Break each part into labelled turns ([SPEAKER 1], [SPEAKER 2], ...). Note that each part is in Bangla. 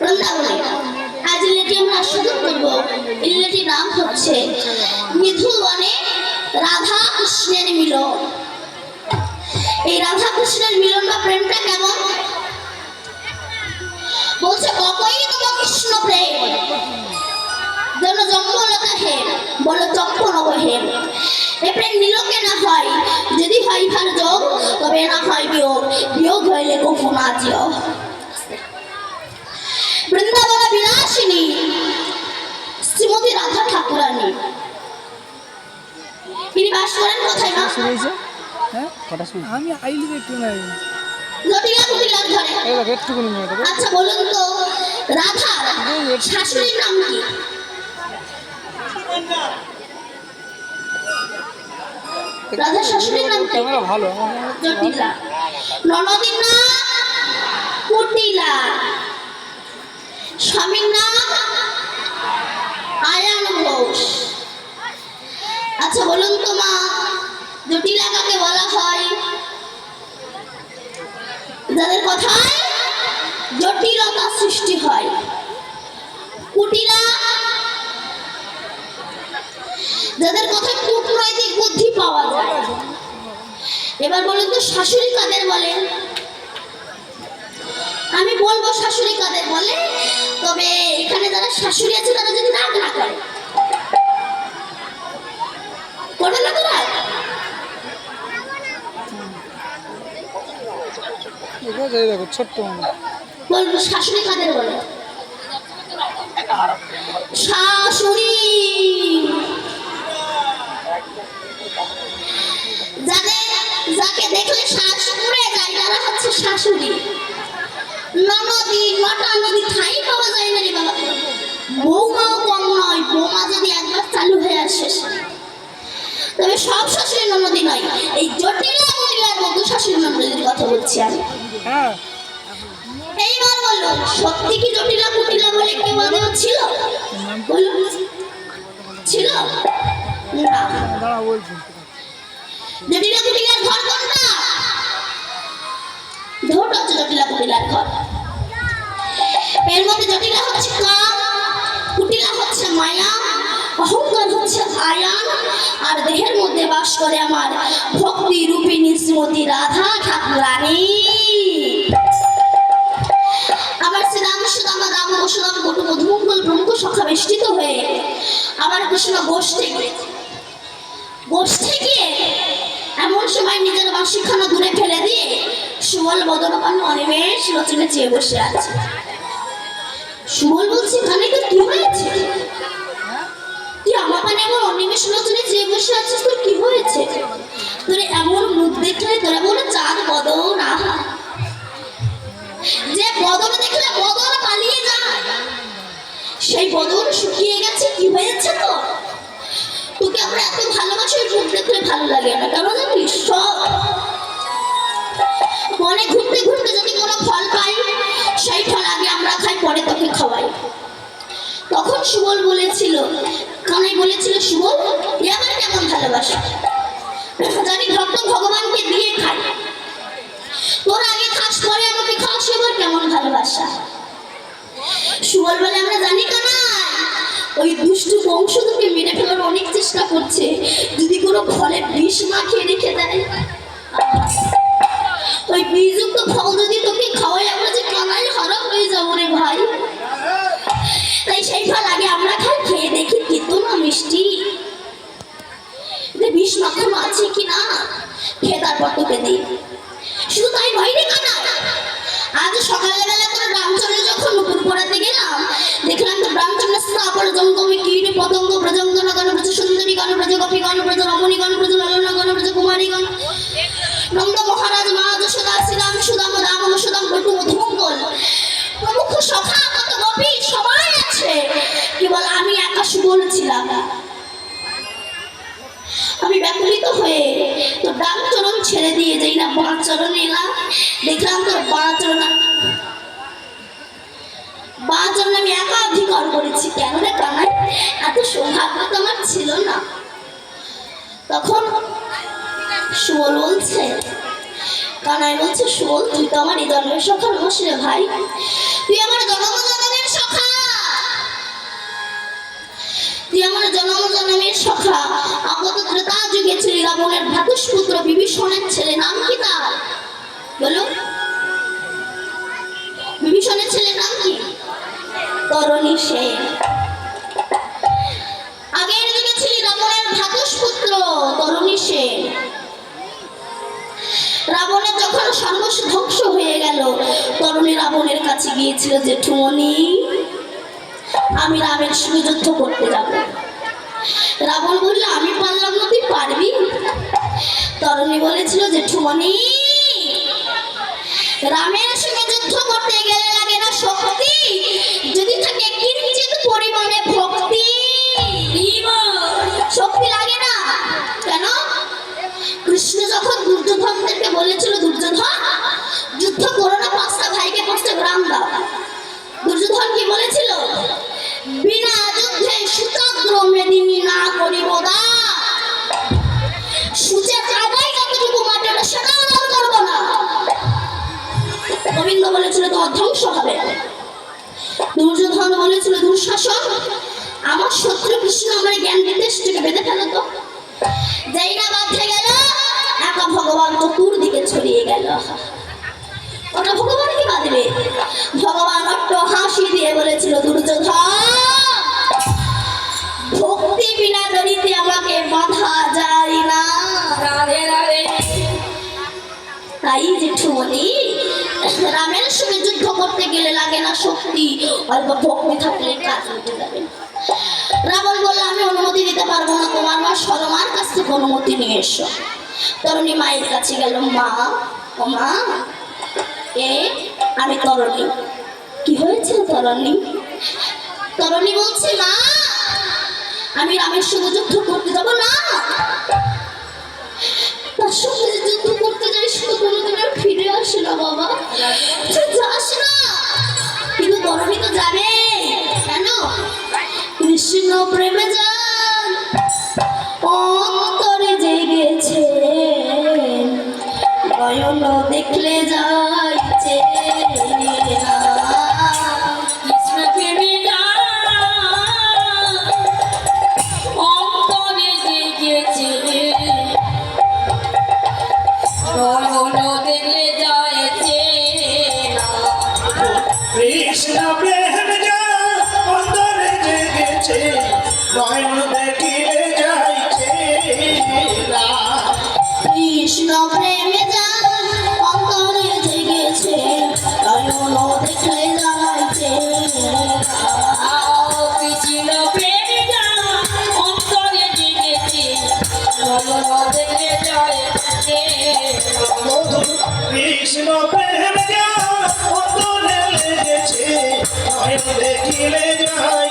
[SPEAKER 1] বৃন্দাবনে। আজ রিলেটি আমরা আস্বাদন করব এই নাম হচ্ছে মিথুবনে রাধা কৃষ্ণের মিলন। এই রাধা কৃষ্ণের মিলন বা প্রেমটা কেমন? বলছে ককই তোমার কৃষ্ণ প্রেম। যেন জঙ্গলতা হেম বলো চক্র নবহেম এ প্রেম নিলোকে না হয়, যদি হয় ভার যোগ, তবে না হয় বিয়োগ। বিয়োগ হইলে গোপন আজিও বৃন্দাবন বিলাসিনী শ্রীমতী রাধা ঠাকুরানী তিনি বাস করেন কোথায় না
[SPEAKER 2] হ্যাঁ? কটা শুনে আমি আইলি একটু নাই।
[SPEAKER 1] জটিলা কুটিলার ঘরে
[SPEAKER 2] এই দেখ একটুখানি মেয়ে
[SPEAKER 1] আচ্ছা বলুন তো রাধার শাশুড়ির নাম কি? রাধার শাশুড়ির নাম কি?
[SPEAKER 2] ক্যামেরা ভালো।
[SPEAKER 1] জটিলা। কুটিলা। স্বামীর নাম আচ্ছা বলুন তো মা জটিলা কাকে বলা হয়। যাদের কথায় জটিলতা সৃষ্টি হয়। কুটিলা, যাদের কথায় কূটনৈতিক বুদ্ধি পাওয়া যায়। এবার বলুন তো, শাশুড়ি কাদের বলে? আমি বলব শাশুড়ি কাদের বলে, তবে এখানে যারা শাশুড়ি আছে, তারা যদি রাগ না করে। শাশুড়ি যাকে দেখলে হচ্ছে শাশুড়ি। নদী পাওয়া যায় কম নয়, বৌমা যদি একবার চালু হয়ে আসে তবে সব শাশুড়ি ননদি নয়। এই জটিলা মহিলার মধ্যে শাশুড়ি ননদির কথা বলছি আমি।
[SPEAKER 2] হ্যাঁ।
[SPEAKER 1] এইবার বলল সত্যি কি জটিলা কুটিলা বলে কেউ আগে ছিল? বলুন। ছিল? না। জটিলা কুটিলার ঘর কোনটা? ধোট হচ্ছে জটিলা কুটিলার ঘর। এর মধ্যে জটিলা হচ্ছে কাম কুটিলা হচ্ছে মায়া অহংকার হচ্ছে আয়ান আর দেহের মধ্যে বাস করে আমার ভক্তি রূপিণী শ্রীমতী রাধা ঠাকুরানী। আমার শ্রীরাম সুদাম রাম বসুদাম গটু মধুমঙ্গল প্রমুখ সখা বেষ্টিত হয়ে আমার কৃষ্ণ গোষ্ঠী বসতে গিয়ে এমন সময় নিজের বাসিখানা দূরে ফেলে দিয়ে সুবল বদনপান্ন অনিমেষ লোচনে চেয়ে বসে আছে। সুবল বলছে, কানে তো হয়েছে যায়। সেই বদন শুকিয়ে গেছে, কি হয়েছে তোকে এত ভালোবাসি মুখ দেখলে ভালো লাগে না, কেন জানিস? সব। মনে ঘুরতে ঘুরতে যদি কোনো ফল পাই, সেই ফল আগে আমরা খাই পরে তোকে খাওয়াই তখন সুবল বলেছিল, কানাই বলেছিল সুবল আমার কেমন ভালোবাসা? জানি ভক্ত ভগবানকে দিয়ে খাই তোর আগে খাস, পরে আমাকে খাওয়া সে আবার কেমন ভালোবাসা? সুবল বলে, আমরা জানি কানা ওই দুষ্টু বংশ তোকে মেরে ফেলার অনেক চেষ্টা করছে। যদি কোনো ফলে বিষ মাখিয়ে রেখে দেয়? ওই বিষযুক্ত ফল যদি তোকে খাওয়াই আমরা যে কানাই হারা হয়ে যাব রে মাখানো আছে কি না খেয়ে তারপর তোকে দিই শুধু তাই নয় রে কানা আজ সকালবেলা করে রামচন্দ্র যখন নুপুর পড়াতে গেলাম, দেখলাম তো রামচন্দ্র স্থাপন জঙ্গমে কীট পতঙ্গ প্রজঙ্গন গণ ব্রজ সুন্দরী গণ, ব্রজ গোপী গণ, ব্রজ রমণী গণ, ব্রজ ললনা গণ, ব্রজ কুমারী গণ। নন্দ মহারাজ মা যশোদা শ্রীরাম সুদাম রাম সুদাম বটু মধুমঙ্গল প্রমুখ সখা কত গোপী সবাই আছে। কেবল আমি একা সুবল ছিলাম। ব্যাকুলিত হয়ে তো ডাক চরণ ছেড়ে দিয়ে যাই না বাঁ চরণ এলাম দেখলাম তোর বাঁ চরণ বাঁ চরণ আমি একা অধিকার করেছি। কেন রে কানাই? এত সৌভাগ্য তো আমার ছিল না। তখন সুবল বলছে, কানাই বলছে, সুবল, তুই তো আমার এই জন্মের সকাল বসে ভাই। তুই আমার ত্রেতা যুগে ছিল রাবণের ভ্রাতুষ্পুত্র বিভীষণের ছেলে, নাম কি তার? বলো বিভীষণের ছেলে নাম কি? তরণী সেন। আগের যুগে ছিল রাবণের ভ্রাতুষ্পুত্র তরণী সেন। রাবণের যখন সর্বস্ব ধ্বংস হয়ে গেল, তরুণী রাবণের কাছে গিয়েছিল, জেঠুমণি, আমি রামের সঙ্গে যুদ্ধ করতে যাব। রাবণ বলল, আমি পারলাম না, তুই পারবি? তরণী বলেছিল জেঠুমণি রামের সঙ্গে যুদ্ধ করতে গেলে লাগে না শক্তি। যদি থাকে কিঞ্চিত পরিমাণে ভক্তি। শক্তি লাগে না। কেন? কৃষ্ণ যখন দুর্যোধনদেরকে বলেছিল, দুর্যোধন, যুদ্ধ করো না, পাঁচটা ভাইকে পাঁচটা গ্রাম দাও। গোবিন্দ বলেছিল তোমার ধ্বংস হবে। দুর্যোধন বলেছিল, দুঃশাসন, আমার শত্রু কৃষ্ণ আমার জ্ঞান বিদেশ থেকে বেঁধে ফেলো তো। যেই না বাঁধে গেল একা ভগবান চতুর্দিকে ছড়িয়ে গেল। ওটা ভগবানকে বাঁধবে? ভগবান অট্ট হাসি দিয়ে বলেছিল, দুর্যোধন লাগে না শক্তি। অল্প ভক্তি থাকলে কাজ হতে যাবে। রাবণ বলল, আমি অনুমতি দিতে পারব না তোমার মা সরমার কাছ থেকে অনুমতি নিয়ে এসো। তরুণী মায়ের কাছে গেল, মা, ও মা, এ, আমি তরণী। কি হয়েছে তরণী? তরণী বলছে, মা, আমি রামের সঙ্গে যুদ্ধ করতে যাব না। তার সঙ্গে যুদ্ধ করতে যাই, শুধু তো কোনোদিন ফিরে আসে না বাবা। যাস না। কিন্তু তরণী তো যাবে। কেন? কৃষ্ণ প্রেমে যান। অন্তরে জেগেছে নয়ন দেখলে যাইছে
[SPEAKER 3] নয়ন দেখিলে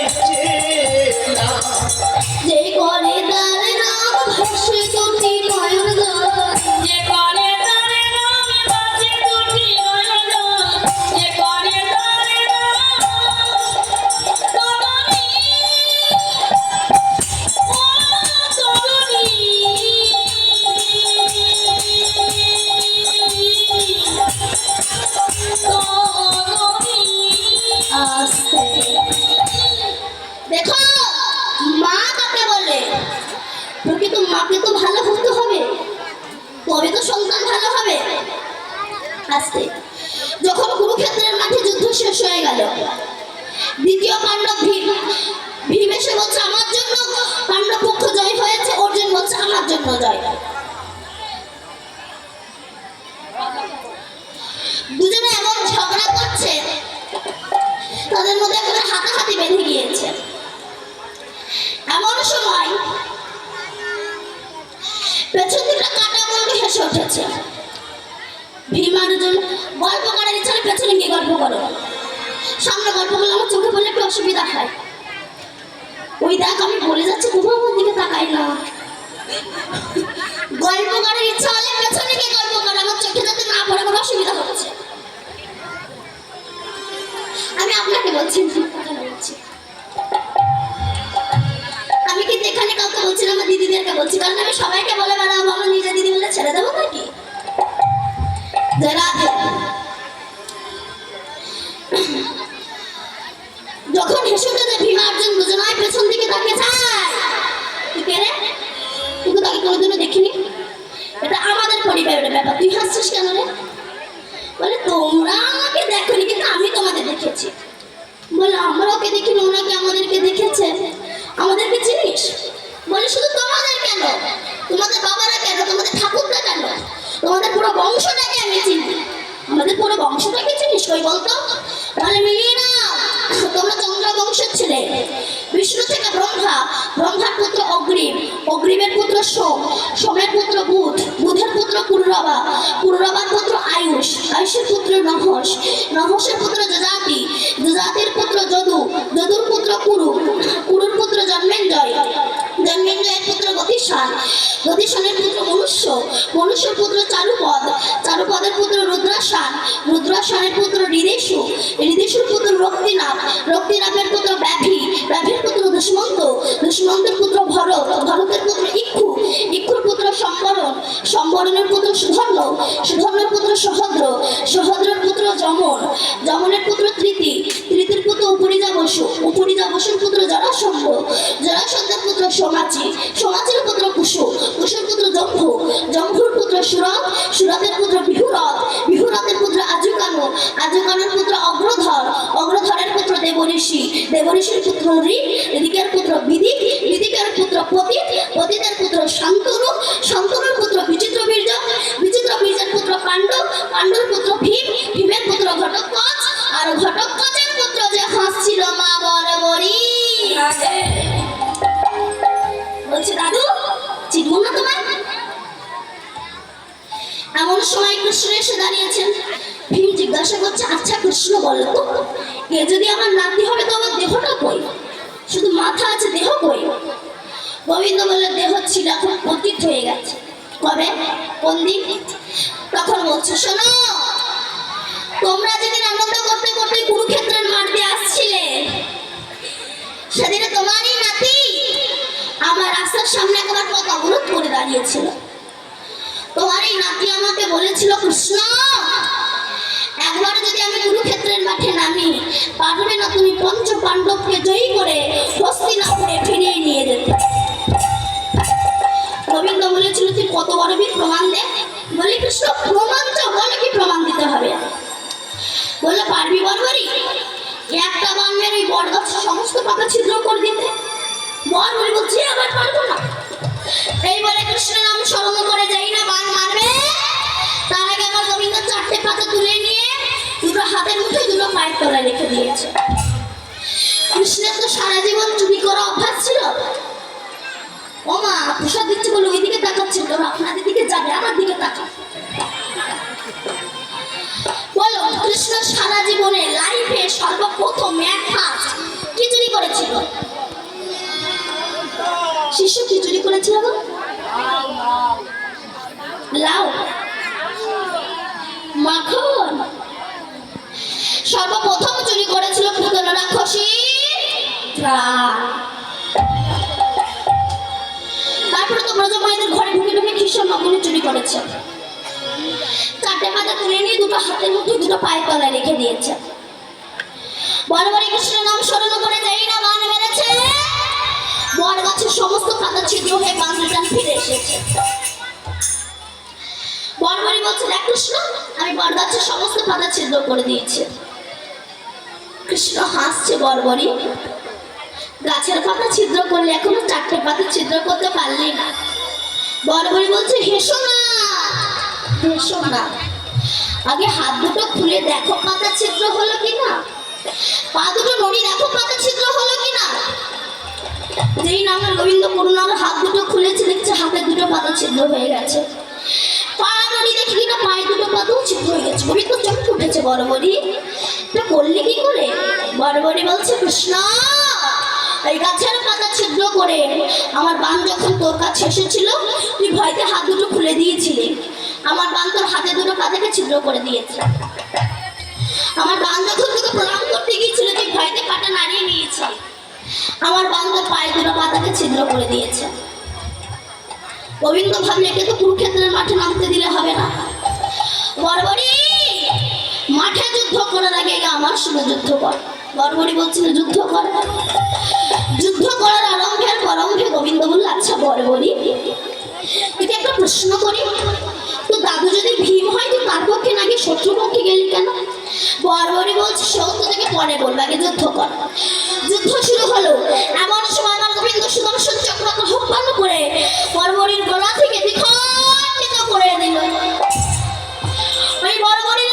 [SPEAKER 1] গেল। দ্বিতীয় পাণ্ডব ভীম। এসে বলছে, আমার জন্য পাণ্ডব পক্ষ জয় হয়েছে অর্জুন বলছে আমার জন্য জয়। দুজনে এমন ঝগড়া করছে, তাদের মধ্যে একেবারে হাতাহাতি বেঁধে গিয়েছে। এমন সময় পেছন দিকটা কাটা বলকে হেসে উঠেছে। ভীম আর গল্প করার ইচ্ছা পেছনে গিয়ে গল্প করো। সামনে গল্প করলে আমার চোখে পড়লে একটু অসুবিধা হয়। ওই দেখ, আমি বলে যাচ্ছি তবু আমার দিকে তাকাই না। গল্প করার ইচ্ছা হলে পেছনে গিয়ে গল্প করো, আমার চোখে যাতে না পড়ে কোনো অসুবিধা হচ্ছে। আমি আপনাকে বলছি, আমি কিন্তু এখানে কাউকে বলছি না, আমার দিদিদেরকে বলছি, কারণ আমি সবাইকে বলে বেড়াবো, আমার নিজের দিদি বলে ছেড়ে দেবো নাকি? যারা যখন হেসে উঠেছে ভীমা দুজনায় পেছন দিকে তাকে চায় তুই কে রে? কোনোদিনও দেখিনি। এটা আমাদের পরিবারের ব্যাপার। তুই হাসছিস কেন রে? বলে, তোমরা আমাকে দেখোনি, কিন্তু আমি তোমাদের দেখেছি। বলে আমরা ওকে দেখিনি ওনাকে আমাদেরকে দেখেছে? আমাদেরকে চিনিস? বলে, শুধু তোমাদের কেন? তোমাদের বাবারা কেন? তোমাদের ঠাকুররা কেন? তোমাদের পুরো বংশটাকে আমি চিনি। আমাদের পুরো বংশটাকে চিনিস কই বলতো? বলে মিলিয়ে তোমরা চন্দ্র বংশের ছেলে। বিষ্ণু থেকে ব্রহ্মা, ব্রহ্মার পুত্র অগ্রিম, অগ্রিমের পুত্র সোম, সোমের পুত্র বুধ, বুধের পুত্র পুরুরবা পুরুরবার পুত্র আয়ুষ, আয়ুষের পুত্র নহস নহসের পুত্র যজাতি, যজাতির পুত্র যদু, যদুর পুত্র কুরু, কুরুর পুত্র জন্মেঞ্জয় জন্মেঞ্জয়ের পুত্র গতিশান গতিশানের পুত্র মনুষ্য। পুত্র চারুপদ। চারুপদের পুত্র রুদ্রাসান। রুদ্রাসানের পুত্র হৃদেশু হৃদেশুর পুত্র রক্তিনাভের পুত্র ব্যাধি। ব্যাধির পুত্র দুষ্মন্ত। দুষ্মন্তের পুত্র ভরত। ভরতের পুত্র ইক্ষু। ইক্ষুর পুত্র সম্বরণ। সম্বরণের পুত্র সুধর্ম সুধর্মের পুত্র সহদ্র, সহদ্রের পুত্র যমন, যমনের পুত্র তৃতি, তৃতীর পুত্র উপরিজা বসু, উপরিজা বসুর পুত্র জরাসন্ধ, জরাসন্ধের পুত্র সোমাচি, সোমাচির পুত্র কুশু কুশুর পুত্র জম্ভু, জম্ভুর পুত্র সুরত সুরতের পুত্র বিহুরত বিহুরতের পুত্র আজুকানু, আজুকানুর পুত্র অগ্রধর, অগ্রধরের পুত্র দেবঋষি, দেবঋষির পুত্র ঋক, ঋকের পুত্র বিদিক, বিদিকের পুত্র পতিত, পতিতের পুত্র শান্তনু পাণ্ডুর পুত্র ভীম ভীমের পুত্র ঘটকচ আর ঘটকচের পুত্র যে হাসছিল মা বরাবরই বলছে দাদু চিনব না তোমায়? এমন সময় কৃষ্ণ এসে দাঁড়িয়েছেন। ভীম জিজ্ঞাসা করছে আচ্ছা কৃষ্ণ বলো তো এ যদি আমার নাতি হবে তো আমার দেহটা কই? শুধু মাথা আছে দেহ কই? গোবিন্দ বললে দেহ ছিল এখন পতিত হয়ে গেছে। কবে? কোন দিন? তখন বলছে, শোনো, তোমরা যেদিন আনন্দ করতে করতে কুরুক্ষেত্রের মাঠ আসছিলে, সেদিনে তোমারই নাতি আমার রাস্তার সামনে একবার পথ অবরোধ করে দাঁড়িয়েছিল। তোমার এই নাতি আমাকে বলেছিল, কৃষ্ণ, একবার যদি আমি কুরুক্ষেত্রের মাঠে নামি, পারবে না তুমি পঞ্চ পাণ্ডবকে জয়ী করে হস্তিনাপুরে ফিরিয়ে নিয়ে যেতে। তুই কত বড় বীর প্রমাণ দে? বলি কৃষ্ণ, প্রমাণ চাও বলে কি প্রমাণ দিতে হবে? বলে, পারবি বরবরি? একটা বান মেরে ওই বট গাছের সমস্ত পাতা ছিদ্র করে দিতে। বরবরি বলছে আবার পারব না। এই বলে কৃষ্ণের নাম স্মরণ করে যাই না বান মারবে, তার আগে আমার গোবিন্দ চারটে পাতা তুলে নিয়ে দুটো হাতের মুঠোয় দুটো পায়ের তলায় রেখে দিয়েছে। কৃষ্ণের তো সারা জীবন চুরি করা অভ্যাস ছিল। ও মা প্রসাদ দিচ্ছে বলে ওইদিকে তাকাচ্ছিল তোর আপনাদের দিকে যাবে, আমার দিকে তাকা বলো, কৃষ্ণ সারা জীবনে লাইফে সর্বপ্রথম এক ফার্স্ট চুরি করেছিল। শিশু চুরি করেছিল? লাউ। মাখন। সর্বপ্রথম চুরি করেছিল পুতলা রাক্ষসী। প্রাণ ঢুকে চুরি করেছে। চারটে পাতা তুলে নিয়ে দুটো হাতের মুঠে দুটো পায়ের তলায় রেখে দিয়েছে। বড় বড় নাম স্মরণ করে যাই না বান মেরেছে বর গাছের সমস্ত পাতা ছিদ্র হয়ে বান্ধবীরা ফিরে এসেছে। বরবরি বলছে, দেখ কৃষ্ণ, আমি বর গাছের সমস্ত পাতা ছিদ্র করে দিয়েছি। কৃষ্ণ হাসছে বরবরি গাছের পাতা ছিদ্র করলে এখনও চারটে পাতা ছিদ্র করতে পারলি না। বরবরি বলছে, হেসো না। হেসো না। আগে হাত দুটো খুলে দেখো পাতা ছিদ্র হলো কি না পা দুটো নড়ি দেখো পাতা ছিদ্র হলো কি না যেই নামের গোবিন্দ করুণার হাত দুটো খুলেছে, দেখছে হাতের দুটো পাতা ছিদ্র হয়ে গেছে। পা নড়ি দেখি কিনা পায়ে দুটো পাতাও ছিদ্র হয়ে গেছে। গোবিন্দ চমকে উঠেছে বড়বড়ি এটা করলি কি করে? বড়বড়ি বলছে, কৃষ্ণ, এই গাছের পাতা ছিদ্র করে আমার বান যখন তোর কাছে এসেছিল, তুই ভয়তে হাত দুটো খুলে দিয়েছিলি। আমার বান তোর হাতে দুটো ছিদ্র করে দিয়েছে। আমার বান যখন তোকে প্রণাম করতে গিয়েছিল, তুই ভয়তে পাটা নাড়িয়ে আমার বান তোর পায়ে দুটো পাতাকে ছিদ্র করে দিয়েছে। গোবিন্দ ভাবলে একে তো কুরুক্ষেত্রের মাঠে নামতে দিলে হবে না। বরবরি! মাঠে যুদ্ধ করার আগে আমার সঙ্গে যুদ্ধ কর। বর্বরী বলছিল, যুদ্ধ কর। যুদ্ধ করার আরম্ভের পরম্ভে গোবিন্দ বলল আচ্ছা বর্বরী তুই একটা প্রশ্ন করি, তো দাদু যদি ভীম হয়, তো তার পক্ষে নাকি শত্রু পক্ষে গেলি কেন? বর্বরী বলছে সৌত্য থেকে পরে বলবে, আগে যুদ্ধ কর। যুদ্ধ শুরু হলো। এমন সময় আমার গোবিন্দ সুদর্শন চক্র আহ্বান করে বর্বরীর গলা থেকে বিখণ্ডিত করে দিল। ওই বর্বরী